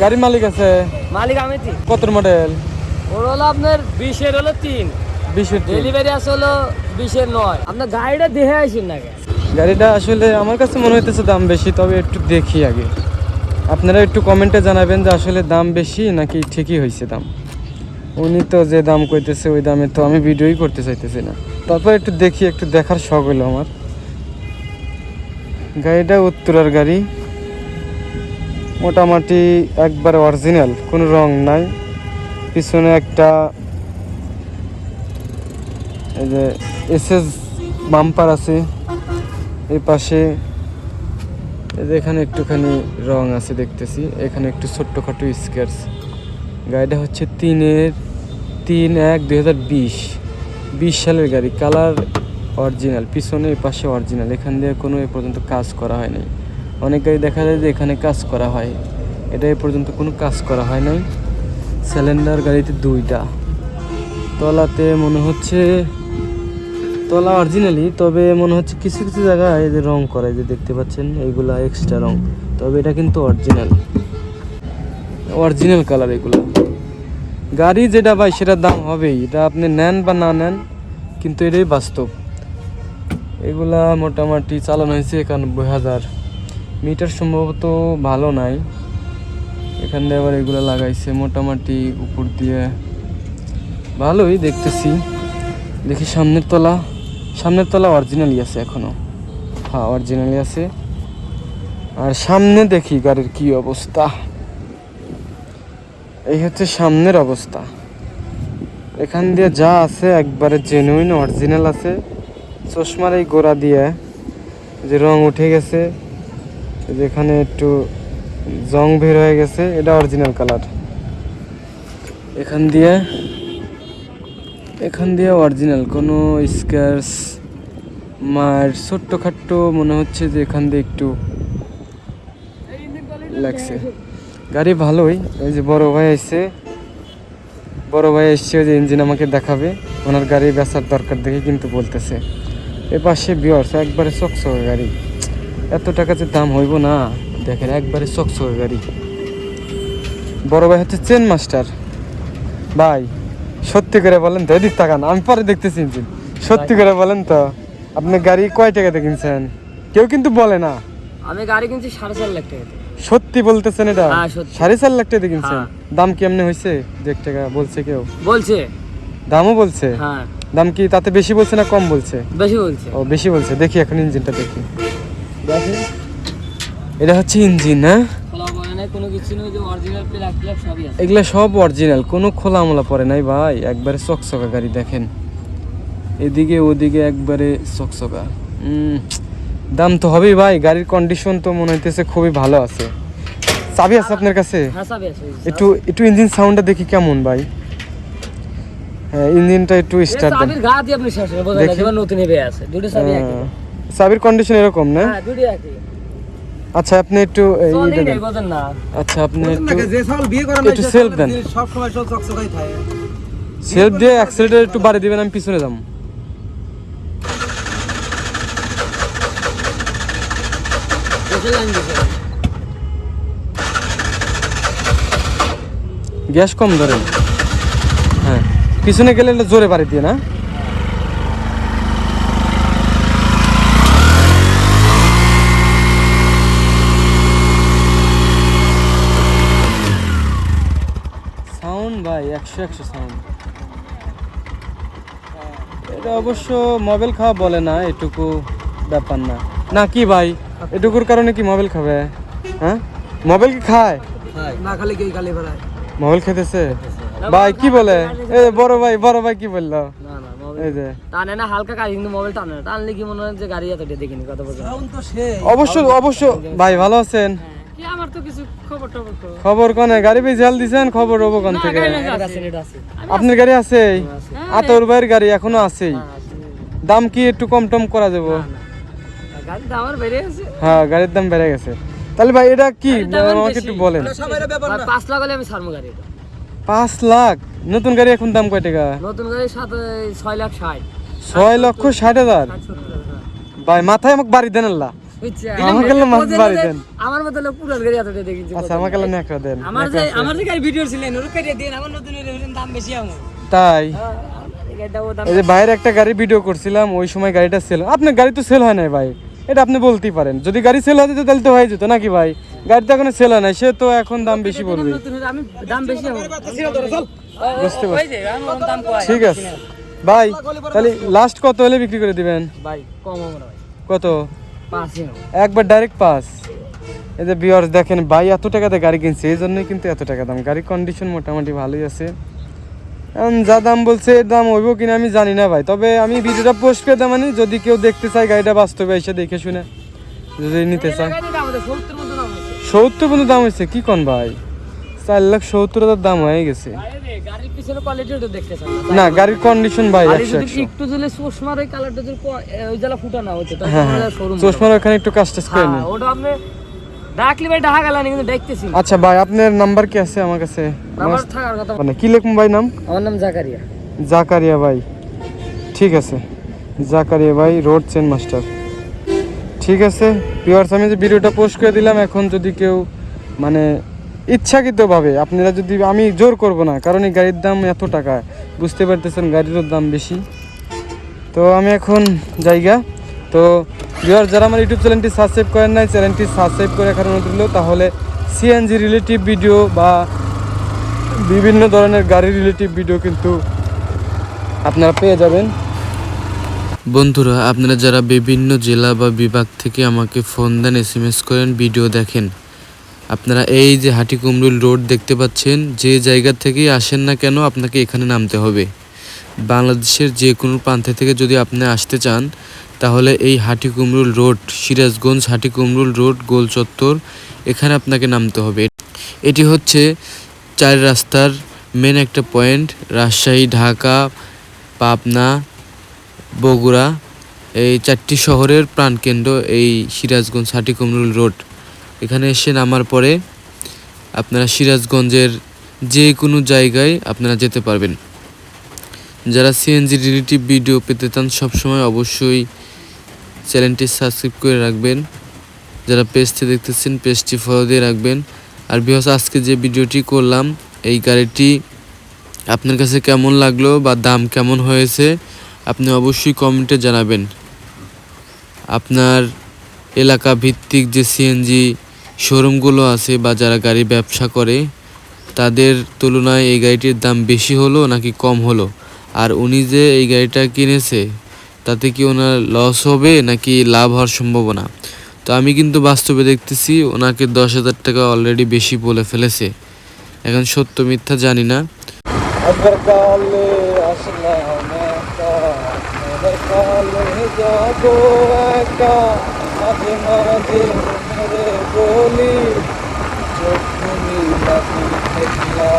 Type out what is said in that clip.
গাড়ির মালিক আছে? মালিক আমি কত মডেল ওর হলো আপনার বিশের হলো তিন। বিশের ডেলিভারি আছে হলো বিশের নয়। আপনার গাড়িটা দেখে আসেন না গাড়িটা আসলে আমার কাছে মনে হইতেছে দাম বেশি তবে একটু দেখি আগে। আপনারা একটু কমেন্টে জানাবেন যে আসলে দাম বেশি নাকি ঠিকই হয়েছে দাম। উনি তো যে দাম কইতেছে ওই দামে তো আমি ভিডিওই করতে চাইতেছি না। তারপর একটু দেখি একটু দেখার শখ হলো আমার। গাড়িটা উত্তরার গাড়ি। মোটামুটি একবার অরিজিনাল কোনো রং নাই। পিছনে একটা এই যে এসএস বাম্পার আছে। এই পাশে এখানে একটুখানি রং আছে দেখতেছি। এখানে একটু ছোট্টখাটো স্কেচ গাড়িটা হচ্ছে তিনের, তিন এক দুই হাজার বিশ। বিশ সালের গাড়ি কালার অরিজিনাল পিছনে পাশে অরিজিনাল এখান দিয়ে কোনো এ পর্যন্ত কাজ করা হয় নাই অনেক গাড়ি দেখা যায় যে এখানে কাজ করা হয়। এটা এ পর্যন্ত কোনো কাজ করা হয় নাই। সিলিন্ডার গাড়িতে দুইটা। তলাতে মনে হচ্ছে, তলা অরিজিনালি তবে মনে হচ্ছে কিছু কিছু জায়গায় যে রং করা যে দেখতে পাচ্ছেন, এইগুলা এক্সট্রা রং। তবে এটা কিন্তু অরিজিনাল অরিজিনাল কালার এগুলো। গাড়ি যেটা ভাই, সেটার দাম হবেই। এটা আপনি নেন বা না নেন, কিন্তু এটাই বাস্তব। এগুলা মোটামুটি চালানো হয়েছে একানব্বই হাজার। মিটার সম্ভবত ভালো নাই। এখান দিয়ে আবার এগুলো লাগাইছে, মোটামুটি উপর দিয়ে। ভালোই দেখতেছি। দেখি সামনের তলা। সামনের তলা অরিজিনালই আছে এখনও। হ্যাঁ অরিজিনালই আছে। আর সামনে দেখি গাড়ির কি অবস্থা। এই হচ্ছে সামনের অবস্থা। এখান দিয়ে যা আছে একবারে জেনুইন অরিজিনাল আছে। চশমার এই গোড়া দিয়ে যে রং উঠে গেছে। এই যে এখানে একটু জং বের হয়ে গেছে, এটা অরিজিনাল কালার এখান দিয়ে এখান দিয়ে অরিজিনাল কোনো স্ক্যাচ মার ছোট্টখাট্টো মনে হচ্ছে যে এখান দিয়ে একটু লাগছে। গাড়ি ভালোই এই যে বড় ভাই এসছে। বড় ভাই এসছে, ওই যে ইঞ্জিন আমাকে দেখাবে। ওনার গাড়ি বেচার দরকার দেখে কিন্তু বলতেছে। এ পাশে বিয়ার্স, একবারে চকচকে গাড়ি। এত টাকা যে দাম হইব না। দেখেন একবারে চকচকে গাড়ি। বড় ভাই হচ্ছে চেন মাস্টার। ভাই সত্যি করে বলেন তো এদিক তাকান আমি পরে দেখতেছি ইঞ্জিন। সত্যি করে বলেন তো আপনি গাড়ি কয় টাকাতে কিনছেন? কেউ কিন্তু বলে না। আমি গাড়ি কিনছি সাড়ে চার লাখ টাকা। সত্যি বলতেছেন এটা? হ্যাঁ, সাড়ে চার লাখ টাকা কিনছেন? হ্যাঁ। দাম কেমনে হয়েছে দেড় টাকা বলছে কেউ। বলছে। দামও বলছে? হ্যাঁ। দাম কি তাতে বেশি বলছে না কম বলছে? বেশি বলছে। ও বেশি বলছে। দেখি এখন ইঞ্জিনটা দেখি। এটা হচ্ছে ইঞ্জিন হ্যাঁ? এগুলা সব অরিজিনাল কোনো খোলা মোলা পড়ে নাই ভাই একবারে চকচকা গাড়ি দেখেন। এদিকে ওদিকে একবারে চকচকা। দাম তো হবেই ভাই গাড়ির কন্ডিশন তো মনে হইতেছে খুবই ভালো আছে। চাবি আছে আপনার কাছে? হ্যাঁ একটু একটু ইঞ্জিন সাউন্ডটা দেখি কেমন ভাই। হ্যাঁ ইঞ্জিনটা একটু স্টার্ট দেন। চাবির গা দিয়ে আপনি শেষ হবে বোঝা দেখি। নতুন আছে দুটো চাবি চাবির কন্ডিশন এরকম না? হ্যাঁ দুটো একই। আচ্ছা আপনি একটু এই। না। আচ্ছা আপনি একটু একটু self দেন। সব সময় সব চকচকাই থাকে। সেলফ দিয়ে অ্যাক্সিলেটার একটু বাড়ি দিবেন আমি পিছনে যাব। গ্যাস কম ধরেন। হ্যাঁ পিছনে গেলে জোরে বাড়ি দিয়ে না সাউন্ড ভাই একশো একশো সাউন্ড এটা অবশ্য মোবাইল খাওয়া বলে না এটুকু ব্যাপার না। না কি ভাই? এটুকুর কারণে কি মোবাইল খাবে? হ্যাঁ? মোবাইল কি খায়? না খালি কি গালি বেড়ায়। মোবাইল খেতেছে? ভাই কি বলে? যে বড় ভাই বড় ভাই কি বলল? না না এই যে। টানে না হালকা কাজ কিন্তু মোবাইল টানে না। টানলে কি মনে হয় যে গাড়ি এতটা দেখিনি কত বছর? সাউন্ড তো সে অবশ্য অবশ্য ভাই ভালো আছেন? কিছু খবর কনে? গাড়ি পেয়ে ঝাল দিছেন খবর হব কোন থেকে? আছে। আছে আপনার গাড়ি আছে? আতর ভাইয়ের গাড়ি এখনও আছেই। দাম কি একটু কম টম করা যাব? আছে হ্যাঁ গাড়ির দাম বেড়ে গেছে। তাহলে ভাই এটা কি? আমাকে একটু বলেন। পাঁচ লাখ হলে আমি ছাড়বো গাড়ি। পাঁচ লাখ? নতুন গাড়ি এখন দাম কয় টাকা? নতুন গাড়ি ছয় লাখ ষাট। ছয় লক্ষ ষাট হাজার? হাজার। ভাই মাথায় আমাকে বাড়ি দেন আল্লাহ। আমার মতো লোক পুরান গাড়ি এতটা দেখেছি আচ্ছা আমাকে হলো ন্যাকড়া দেন আমার যে আমার যে গাড়ি ভিডিও ছিলেন ওর কাটিয়ে দিন আমার নতুন দাম বেশি আমার। তাই? হ্যাঁ, এই গাড়িটা ও দাম এই যে বাইরে একটা গাড়ি ভিডিও করছিলাম ওই সময় গাড়িটা সেল আপনার গাড়ি তো সেল হয় নাই ভাই। এটা আপনি বলতেই পারেন। যদি গাড়ি সেল হতো তাহলে তো হয়ে যেত নাকি ভাই? গাড়ি তো এখন সেল হয় নাই সে তো এখন দাম বেশি আমি দাম বুঝতে কয় ঠিক আছে। ভাই তাহলে লাস্ট কত হলে বিক্রি করে দিবেন? ভাই কম কত। একবার ডাইরেক্ট পাস এই যে বিয়ার্স দেখেন ভাই এত টাকাতে গাড়ি কিনছে এই জন্যই কিন্তু এত টাকা দাম। গাড়ির কন্ডিশন মোটামুটি ভালোই আছে। যা দাম বলছে এর দাম হইব কিনা আমি জানি না ভাই। তবে আমি ভিডিওটা পোস্ট করে দেওয়া মানে যদি কেউ দেখতে চায় গাড়িটা বাস্তবে এসে দেখে শুনে। যদি নিতে চায়। গাড়িটার দাম আমাদের 70 মতো দাম হয়েছে। সত্তর পর্যন্ত দাম হয়েছে কি কোন ভাই? চার লাখ সত্তর হাজার দাম হয়ে গেছে। গাড়ির পিছনে কোয়ালিটি ওটা দেখতে চান না। গাড়ির কন্ডিশন ভাই একটু দিলে চশমার ওই কালারটা যদি ওই জ্বালা ফুটানো হচ্ছে তাহলে হ্যাঁ হ্যাঁ। চশমার ওখানে একটু কাজ টাজ করে হ্যাঁ, নিন। ওটা আপনি ডাকলে ভাই ঢাকা গেলেন কিন্তু দেখতেছি আচ্ছা ভাই আপনার নাম্বার কি আছে আমার কাছে? আমার থাকার কথা মানে কি লিখুন ভাই নাম? আমার নাম জাকারিয়া। জাকারিয়া ভাই। ঠিক আছে। জাকারিয়া ভাই রোড চেন মাস্টার ঠিক আছে। ভিউয়ার্স আমি যে ভিডিওটা পোস্ট করে দিলাম এখন যদি কেউ মানে ইচ্ছাকৃতভাবে, আপনারা যদি আমি জোর করব না, কারণ এই গাড়ির দাম এত টাকা, বুঝতে পারতেছেন গাড়িরও দাম বেশি। তো আমি এখন জায়গা, তো ভিউয়ার যারা আমার ইউটিউব চ্যানেলটি সাবস্ক্রাইব করেন নাই, চ্যানেলটি সাবস্ক্রাইব করে অনুরোধ রইল, তাহলে সিএনজি রিলেটিভ ভিডিও বা বিভিন্ন ধরনের গাড়ি রিলেটিভ ভিডিও কিন্তু আপনারা পেয়ে যাবেন। বন্ধুরা, আপনারা যারা বিভিন্ন জেলা বা বিভাগ থেকে আমাকে ফোন দেন এস করেন ভিডিও দেখেন আপনারা এই যে হাটিকুমরুল রোড দেখতে পাচ্ছেন, যে জায়গা থেকেই আসেন না কেন আপনাকে এখানে নামতে হবে। বাংলাদেশের যে কোনো প্রান্তে থেকে যদি আপনি আসতে চান, তাহলে এই হাটিকুমরুল রোড, সিরাজগঞ্জ হাটিকুমরুল রোড, গোল চত্বর, এখানে আপনাকে নামতে হবে। এটি হচ্ছে চার রাস্তার মেন একটা পয়েন্ট রাজশাহী, ঢাকা, পাবনা, বগুড়া, এই চারটি শহরের প্রাণকেন্দ্র এই সিরাজগঞ্জ হাটিকুমরুল রোড। এখানে এসে নামার পরে আপনারা সিরাজগঞ্জের যে কোনো জায়গায় আপনারা যেতে পারবেন। যারা সিএনজি রিলেটিভ ভিডিও পেতে চান সবসময় অবশ্যই চ্যানেলটি সাবস্ক্রাইব করে রাখবেন। যারা পেজটি দেখতেছেন, পেজটি ফলো দিয়ে রাখবেন। আর বিহস আজকে যে ভিডিওটি করলাম, এই গাড়িটি আপনার কাছে কেমন লাগল বা দাম কেমন হয়েছে, আপনি অবশ্যই কমেন্টে জানাবেন। আপনার এলাকা ভিত্তিক যে সিএনজি শোরুমগুলো আছে বা যারা গাড়ি ব্যবসা করে, তাদের তুলনায় এই গাড়িটির দাম বেশি হলো নাকি কম হলো? আর উনি যে এই গাড়িটা কিনেছে, তাতে কি ওনার লস হবে নাকি লাভ হওয়ার সম্ভাবনা? তো আমি কিন্তু বাস্তবে দেখতেছি ওনাকে দশ হাজার টাকা অলরেডি বেশি বলে ফেলেছে। এখন সত্য মিথ্যা জানি না। বলি চোখ মিলাপি দেখলা